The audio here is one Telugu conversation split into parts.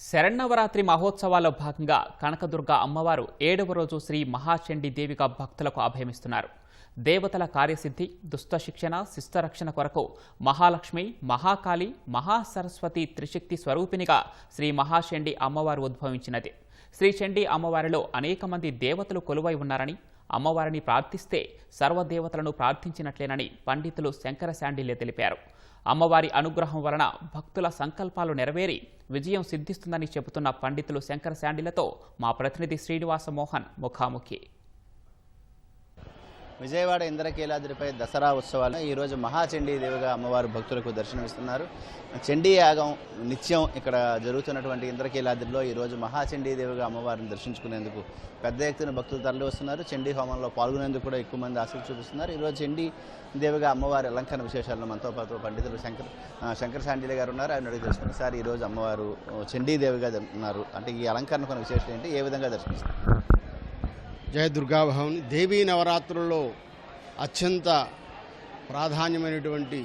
శరన్నవరాత్రి మహోత్సవాల్లో భాగంగా కనకదుర్గ అమ్మవారు ఏడవ రోజు శ్రీ మహాచండి దేవిగా భక్తులకు అభయమిస్తున్నారు. దేవతల కార్యసిద్ధి దుష్ట శిక్షణ శిష్టరక్షణ కొరకు మహాలక్ష్మి మహాకాళి మహాసరస్వతి త్రిశక్తి స్వరూపిణిగా శ్రీ మహాచండీ అమ్మవారు ఉద్భవించినది. శ్రీచండి అమ్మవారిలో అనేక మంది దేవతలు కొలువై ఉన్నారని అమ్మవారిని ప్రార్థిస్తే సర్వదేవతలను ప్రార్థించినట్లేనని పండితులు శంకర శాండిల్య తెలిపారు. అమ్మవారి అనుగ్రహం వలన భక్తుల సంకల్పాలు నెరవేరి విజయం సిద్ధిస్తుందని చెబుతున్న పండితులు శంకర శాండిలతో మా ప్రతినిధి శ్రీనివాస మోహన్ ముఖాముఖి. విజయవాడ ఇంద్రకీలాద్రిపై దసరా ఉత్సవాలు. ఈరోజు మహాచండీ దేవిగా అమ్మవారు భక్తులకు దర్శనమిస్తున్నారు. చండీ యాగం నిత్యం ఇక్కడ జరుగుతున్నటువంటి ఇంద్రకీలాద్రిలో ఈరోజు మహాచండీ దేవిగా అమ్మవారిని దర్శించుకునేందుకు పెద్ద ఎత్తున భక్తులు తరలి వస్తున్నారు చండీ హోమంలో పాల్గొనేందుకు కూడా ఎక్కువ మంది ఆసక్తి చూపిస్తున్నారు. ఈరోజు చండీ దేవిగా అమ్మవారి అలంకరణ విశేషాలను మనతో పాటు పండితులు శంకర్ శంకర్ శాండిలే గారు ఉన్నారు. ఆయన అడిగి తెలుసుకున్నారు సార్ ఈరోజు అమ్మవారు చండీ దేవిగా ఉన్నారు. అంటే ఈ అలంకరణ కొన్ని విశేషాలు ఏంటి? ఏ విధంగా దర్శిస్తారు జయ దుర్గాభవని దేవీ నవరాత్రుల్లో అత్యంత ప్రాధాన్యమైనటువంటి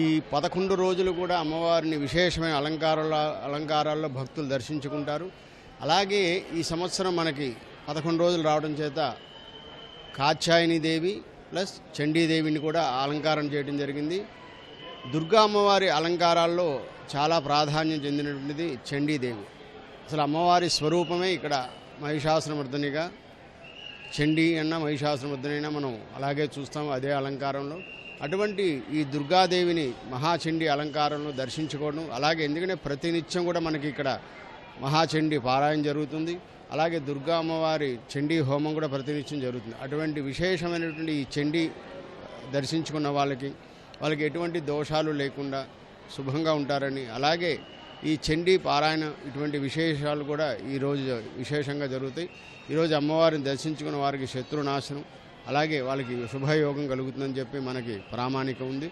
ఈ పదకొండు రోజులు కూడా అమ్మవారిని విశేషమైన అలంకారాల అలంకారాల్లో భక్తులు దర్శించుకుంటారు. అలాగే ఈ సంవత్సరం మనకి పదకొండు రోజులు రావడం చేత కాత్యాయని దేవి ప్లస్ చండీదేవిని కూడా అలంకారం చేయడం జరిగింది. దుర్గా అమ్మవారి అలంకారాల్లో చాలా ప్రాధాన్యం చెందినటువంటిది చండీదేవి అసలు అమ్మవారి స్వరూపమే ఇక్కడ మహిషాసురమర్దనిగా. చండీ అన్న మహిషాసురమర్దనైనా మనం అలాగే చూస్తాం అదే అలంకారంలో. అటువంటి ఈ దుర్గాదేవిని మహాచండి అలంకారంలో దర్శించుకోవడం అలాగే ఎందుకంటే ప్రతినిత్యం కూడా మనకి ఇక్కడ మహాచండి పారాయణ జరుగుతుంది. అలాగే దుర్గా అమ్మవారి చండీ హోమం కూడా ప్రతినిత్యం జరుగుతుంది. అటువంటి విశేషమైనటువంటి ఈ చండీ దర్శించుకున్న వాళ్ళకి వాళ్ళకి ఎటువంటి దోషాలు లేకుండా శుభంగా ఉంటారని అలాగే ఈ చండీ పారాయణ ఇటువంటి విశేషాలు కూడా ఈరోజు విశేషంగా జరుగుతాయి. ఈరోజు అమ్మవారిని దర్శించుకున్న వారికి శత్రునాశనం అలాగే వాళ్ళకి శుభయోగం కలుగుతుందని చెప్పి మనకి ప్రామాణిక ఉంది.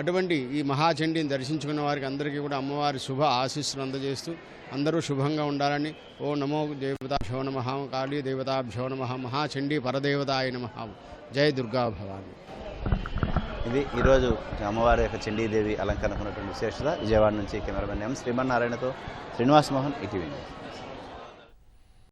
అటువంటి ఈ మహాచండీని దర్శించుకున్న వారికి అందరికీ కూడా అమ్మవారి శుభ ఆశీస్సులు అందజేస్తూ అందరూ శుభంగా ఉండాలని ఓ నమో దేవతాభ్యో నమ కాళీ దేవతాభ్యో నమ మహాచండీ పరదేవతాయ నమ. జయ దుర్గా భవాని. ఇది ఈరోజు అమ్మవారి యొక్క చండీదేవి అలంకరణకున్నటువంటి విశేషత. విజయవాడ నుంచి కెమెరామెన్ ఎం శ్రీమన్నారాయణతో శ్రీనివాస్ మోహన్ ఇటీవీ న్యూస్.